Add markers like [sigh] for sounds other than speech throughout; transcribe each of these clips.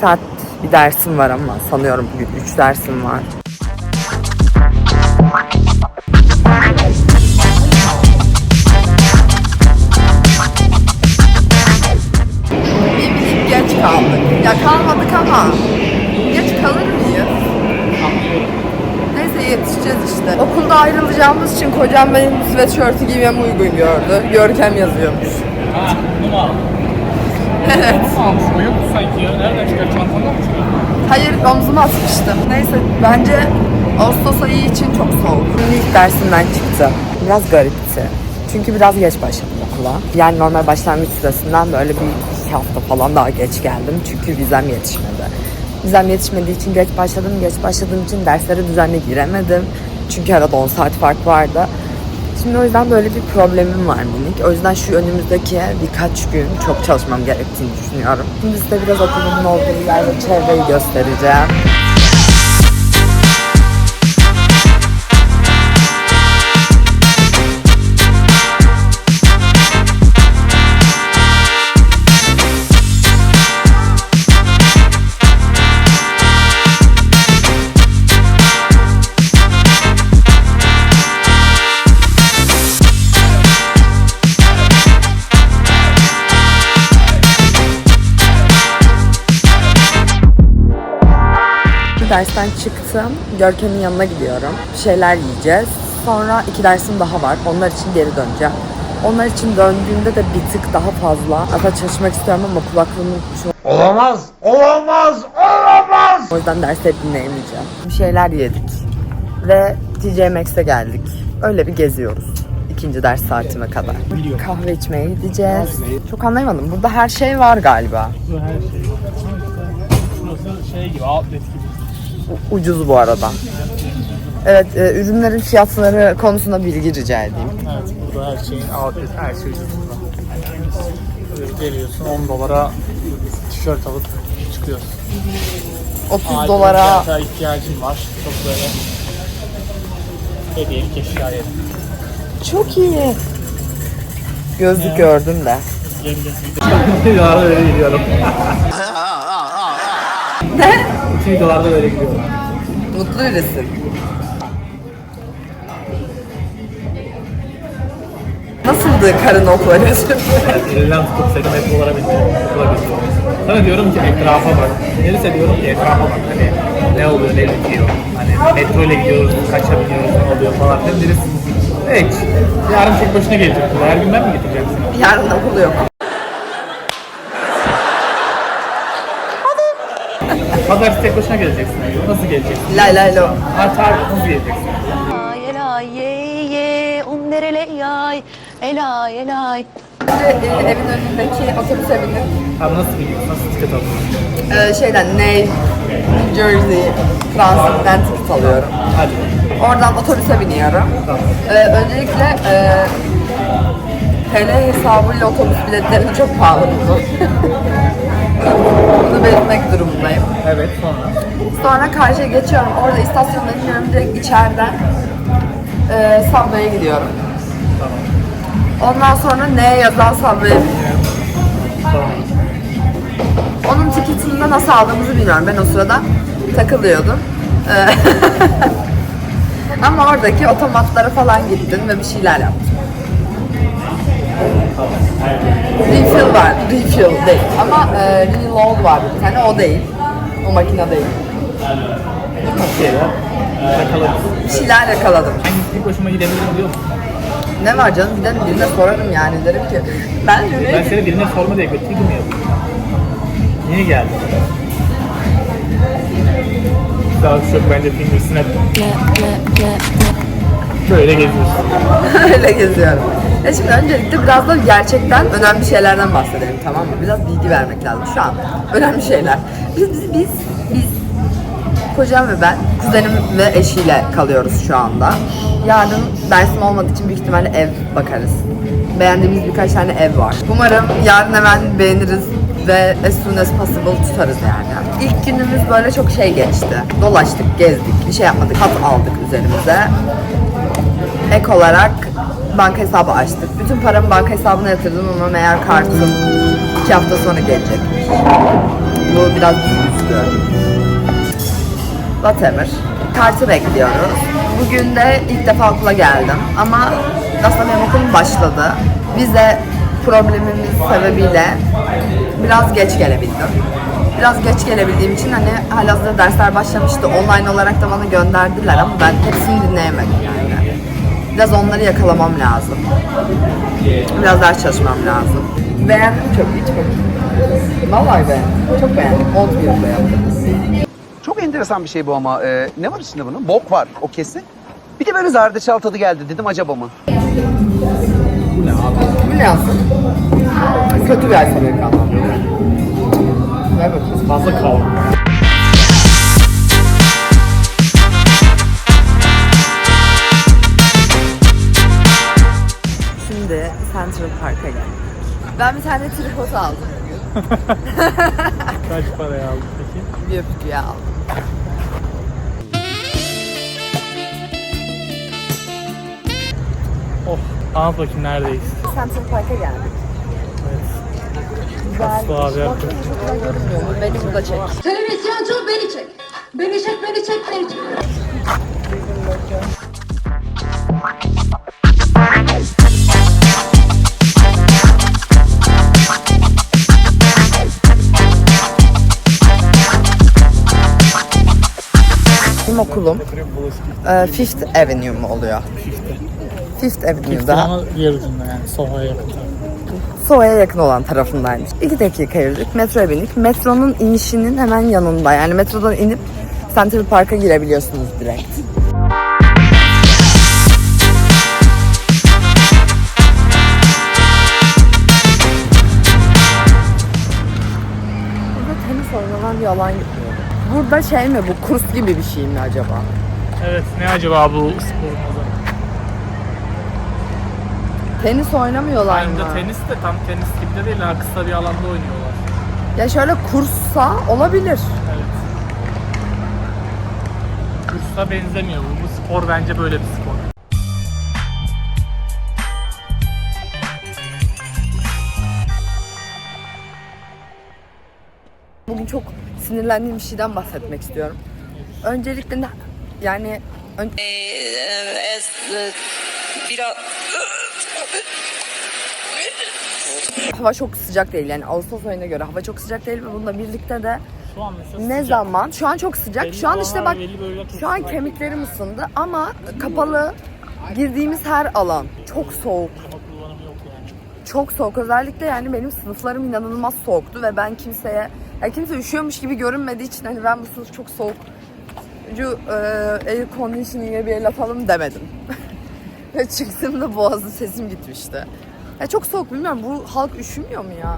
saat bir dersim var ama sanıyorum bugün üç dersim var. Geç kaldık. Ya kalmadık ama geç kalır mıyız? Neyse yetişeceğiz işte. Okulda ayrılacağımız için kocam benim sweatshirt'ü giymemi uygun gördü. Görkem yazıyormuş. Ha, aldın? Evet. Bunu mu almış? O yoktu sanki ya. Nereden çıkar? Çantandan mı çıkar? Hayır omzuma atmıştım. Neyse bence Ağustos ayı için çok soğuk. İlk dersimden çıktı. Biraz garipti. Çünkü biraz geç başladım okula. Yani normal başlangıç süresinden böyle bir iki hafta falan daha geç geldim. Çünkü vizem yetişmedi. Vizem yetişmediği için geç başladım. Geç başladığım için derslere düzenli giremedim. Çünkü arada 10 saat fark vardı. Şimdi o yüzden böyle bir problemim var minik. O yüzden şu önümüzdeki birkaç gün çok çalışmam gerektiğini düşünüyorum. Şimdi size biraz okulumun olduğu yer ve çevreyi göstereceğim. Dersten çıktım. Görkem'in yanına gidiyorum. Bir şeyler yiyeceğiz. Sonra iki dersim daha var. Onlar için geri döneceğim. Onlar için döndüğümde de bir tık daha fazla. Hatta çalışmak istiyorum ama kulaklığımı unutmuşum. Olamaz, olamaz, olamaz. O yüzden dersleri dinleyemeyeceğim. Bir şeyler yedik. Ve TJ Maxx'e geldik. Öyle bir geziyoruz. İkinci ders saatime kadar. Kahve içmeye gideceğiz. Çok anlayamadım. Burada her şey var galiba. Bu her şey. Burası şey gibi, outlet gibi. Ucuz bu arada. Evet, e, ürünlerin fiyatları konusunda bilgi rica edeyim. Evet, burada her şeyin outlet, her şey ucuz burada. Geliyorsun 10 dolara tişört alıp çıkıyorsun. 30 Acil dolara ihtiyacın var. Çok böyle hediyelik eşya çok iyi. Gözlük gördüm de. Gel gel. Videolarda böyle gidiyorum. [laughs] Ne? Videolarda böyle gidiyorum. Mutlu birisin. Nasıldı karını okula götürmek? Elinden tutup seni metrolara bindiriyorum. Okula götürüyorum. Sana diyorum ki etrafa bak. Nerese diyorum ki etrafa bak. Hani ne oluyor, ne bitiyor. Hani metro ile gidiyoruz, kaça biniyoruz, ne oluyor falan. Sen deriz. Hiç. Yarın tek başına gelecek. Her gün ben mi getireceğim seni? Yarın okul yok. Pazartesi tek başına geleceksin. Nasıl geleceksin? Lay lay lo. Artar nasıl geleceksin? Ay elay ye ye um nerele yay elay elay evin önündeki otobüse Abi nasıl gidiyorsun? Nasıl tiket alıyorsun? e, şeyden Ney, New Jersey, Fransız'dan ticket alıyorum. Hadi. Oradan otobüse biniyorum. Tamam. E, öncelikle e, TL hesabıyla otobüs biletleri çok pahalı buldu. [laughs] Bunu belirtmek durumundayım. Evet sonra. Sonra karşıya geçiyorum. Orada istasyondan iniyorum. Direkt içeriden e, Subway'e gidiyorum. Ondan sonra neye yazan Subway'e biniyorum. Tamam. Onun tiketini de nasıl aldığımızı bilmiyorum. Ben o sırada takılıyordum. E, [laughs] Ama oradaki otomatlara falan gittim ve bir şeyler yaptım. Refill var. Refill değil. Ama e, reload var bir tane. O değil. O makine değil. Bir şeyler. Yakalarız. Bir şeyler yakaladım. Ben tek başıma gidebilirim diyor musun? Ne var canım? Gidelim birine sorarım yani. Derim ki ben Ben yürüyeyim. seni birine sorma diye götürdüm ya. Niye geldin? Daha çok bence film üstüne böyle geziyorsun. [laughs] Öyle geziyorum. E şimdi öncelikle biraz da gerçekten önemli şeylerden bahsedelim tamam mı? Biraz bilgi vermek lazım şu an. Önemli şeyler. Biz, biz, biz, biz kocam ve ben, kuzenim ve eşiyle kalıyoruz şu anda. Yarın dersim olmadığı için büyük ihtimalle ev bakarız. Beğendiğimiz birkaç tane ev var. Umarım yarın hemen beğeniriz ve as soon as possible tutarız yani. İlk günümüz böyle çok şey geçti. Dolaştık, gezdik, bir şey yapmadık. Hat aldık üzerimize. Ek olarak banka hesabı açtık. Bütün paramı banka hesabına yatırdım ama meğer kartım iki hafta sonra gelecek. Bu biraz bizi üzdü. Whatever. Kartı bekliyoruz. Bugün de ilk defa okula geldim. Ama aslında benim okulum başladı. Vize problemimiz sebebiyle biraz geç gelebildim. Biraz geç gelebildiğim için hani halihazırda dersler başlamıştı. Online olarak da bana gönderdiler ama ben hepsini dinleyemedim yani. Biraz onları yakalamam lazım. Biraz ders çalışmam lazım. Beğendim çok, hiç çok. Vallahi beğendim. Çok beğendim. Old bir yaptım. Çok enteresan bir şey bu ama. Ee, ne var içinde bunun? Bok var o kesin. Bir de böyle zerdeçal tadı geldi. Dedim acaba mı? Bu ne yazsın? Kötü bir Amerikan. Ver bakayım. Fazla kavga. Central Park'a geldim. Ben bir tane tripod aldım. [laughs] Kaç paraya aldın peki? Bir öpücüğü aldım. Oh, anlat bakayım neredeyiz? Central Park'a geldik. Aslı abi yaptı. Beni burada çek. Televizyon beni çek. Beni çek, beni çek, beni çek. Benim okulum e, Fifth Avenue mu oluyor? Fifth Avenue'da Ama ucunda yani Soha'ya yakın. Soğa'ya yakın olan tarafındaymış. İki dakika yürüdük, metroya bindik. Metronun inişinin hemen yanında. Yani metrodan inip Central Park'a girebiliyorsunuz direkt. Burada tenis oynanan bir alan gidiyor. Burada şey mi bu kurs gibi bir şey mi acaba? Evet, ne acaba bu spor adı? Tenis oynamıyorlar mı? Bence tenis de tam tenis gibi de değil kısa bir alanda oynuyorlar. Ya şöyle kurssa olabilir. Evet. Kursa benzemiyor bu. Bu spor bence böyle bir spor. Bugün çok sinirlendiğim bir şeyden bahsetmek istiyorum. Öncelikle yani ön- hava çok sıcak değil yani Ağustos ayına göre hava çok sıcak değil ve bununla birlikte de Şu an ne sıcak. zaman şu an çok sıcak Belli şu an işte bak şu an sıcak. kemiklerim ısındı ama kapalı girdiğimiz her alan çok soğuk çok soğuk özellikle yani benim sınıflarım inanılmaz soğuktu ve ben kimseye ya kimse üşüyormuş gibi görünmediği için hani ben bu sınıf çok soğuk Cu, e, air conditioning'e bir el atalım demedim. [laughs] Ve çıktığımda boğazım sesim gitmişti. Ya çok soğuk bilmiyorum bu halk üşümüyor mu ya?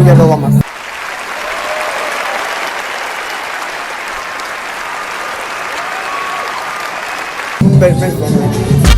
Bir Görkem Burger olamaz. Bunu belirtmek zorundayım.